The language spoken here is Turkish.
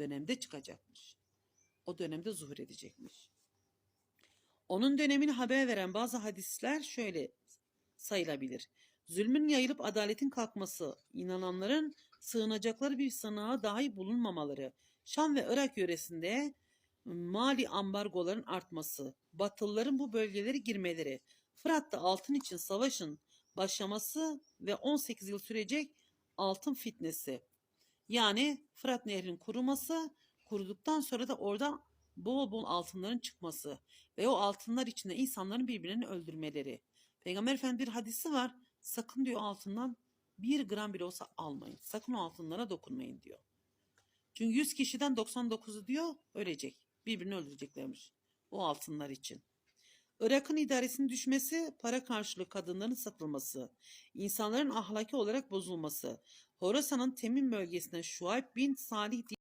dönemde çıkacakmış. O dönemde zuhur edecekmiş. Onun dönemini haber veren bazı hadisler şöyle sayılabilir. Zulmün yayılıp adaletin kalkması, inananların sığınacakları bir sığınağa dahi bulunmamaları, Şam ve Irak yöresinde mali ambargoların artması, Batılıların bu bölgelere girmeleri, Fırat'ta altın için savaşın başlaması ve 18 yıl sürecek altın fitnesi. Yani Fırat Nehri'nin kuruması, kuruduktan sonra da orada bol bol altınların çıkması ve o altınlar içinde insanların birbirlerini öldürmeleri. Peygamber Efendi bir hadisi var. Sakın diyor altından bir gram bile olsa almayın. Sakın o altınlara dokunmayın diyor. Çünkü 100 kişiden 99'u diyor ölecek. Birbirini öldüreceklermiş. O altınlar için. Irak'ın idaresinin düşmesi, para karşılığı kadınların satılması, insanların ahlaki olarak bozulması, Horasan'ın Temin bölgesinden Şuayb bin Salih